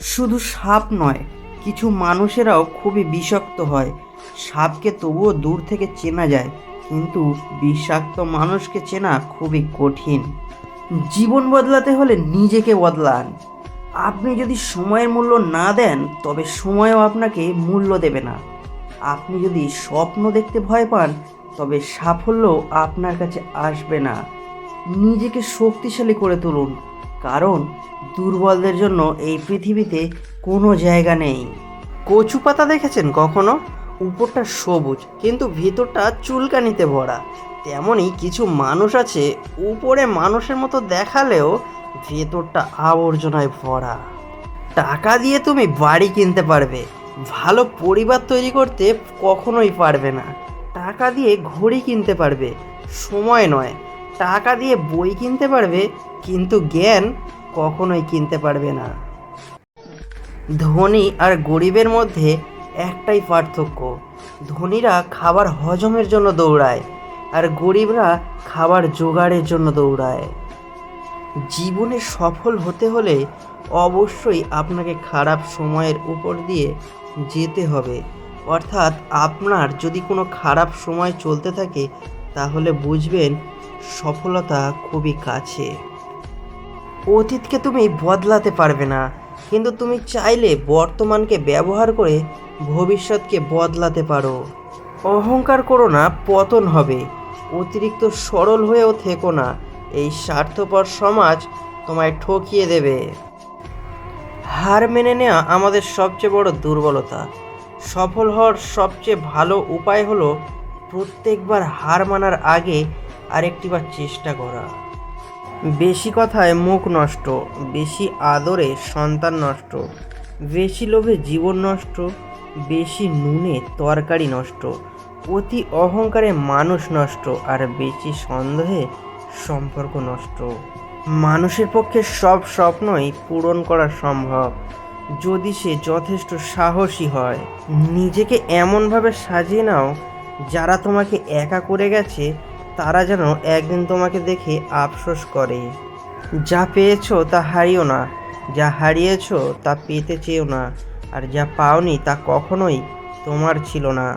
শুধু সাপ নয়, কিছু মানুষেরাও খুবই বিষাক্ত হয়। সাপকে তবুও দূর থেকে চেনা যায়, কিন্তু বিষাক্ত মানুষকে চেনা খুবই কঠিন। জীবন বদলাতে হলে নিজেকে বদলান। আপনি যদি সময়ের মূল্য না দেন, তবে সময়ও আপনাকে মূল্য দেবে না। আপনি যদি স্বপ্ন দেখতে ভয় পান, তবে সাফল্য আপনার কাছে আসবে না। নিজেকে শক্তিশালী করে তুলুন। কারণ দুর্বলদের জন্য এই পৃথিবীতে কোনো জায়গা নেই। কচু পাতা দেখেছেন কখনো? উপরটা সবুজ, কিন্তু ভিতরটা চুলকানিতে ভরা। তেমনই কিছু মানুষ আছে, উপরে মানুষের মতো দেখালেও ভেতরটা আবর্জনায় ভরা। টাকা দিয়ে তুমি বাড়ি কিনতে পারবে, ভালো পরিবার তৈরি করতে কখনোই পারবে না। টাকা দিয়ে ঘড়ি কিনতে পারবে, সময় নয়। টাকা দিয়ে বই কিনতে পারবে, কিন্তু জ্ঞান কখনোই কিনতে পারবে না। ধনী আর গরিবের মধ্যে একটাই পার্থক্য। ধনীরা খাবার হজমের জন্য দৌড়ায়, আর গরিবরা খাবার জোগাড়ের জন্য দৌড়ায়। জীবনে সফল হতে হলে অবশ্যই আপনাকে খারাপ সময়ের উপর দিয়ে যেতে হবে। অর্থাৎ আপনার যদি কোনো খারাপ সময় চলতে থাকে, তাহলে বুঝবেন সফলতা খুবই কাছে। অতীতকে তুমি বদলাতে পারবে না, কিন্তু তুমি চাইলে বর্তমানকে ব্যবহার করে ভবিষ্যৎকে বদলাতে পারো। অহংকার করো না, পতন হবে। অতিরিক্ত সরল হয়েও থেকো না, এই স্বার্থপর সমাজ তোমায় ঠকিয়ে দেবে। হার মেনে নেওয়া আমাদের সবচেয়ে বড় দুর্বলতা। সফল হওয়ার সবচেয়ে ভালো উপায় হলো প্রত্যেকবার হার মানার আগে আরেকটিবার চেষ্টা করা। বেশি কথায় মুখ নষ্ট, বেশি আদরে সন্তান নষ্ট, বেশি লোভে জীবন নষ্ট, বেশি নুনে তরকারি নষ্ট, অতি অহংকারে মানুষ নষ্ট, আর বেশি সন্দেহে সম্পর্ক নষ্ট। মানুষের পক্ষে সব স্বপ্নই পূরণ করা সম্ভব। যদি সে যথেষ্ট সাহসী হয়, নিজেকে এমনভাবে সাজিয়ে নাও যারা তোমাকে একা করে গেছে তারা যেন একদিন তোমাকে দেখে আফসোস করে। যা পেয়েছ তা হারিও না, যা হারিয়েছ তা পেতে চেয়েও না, আর যা পাওনি তা কখনোই তোমার ছিল না।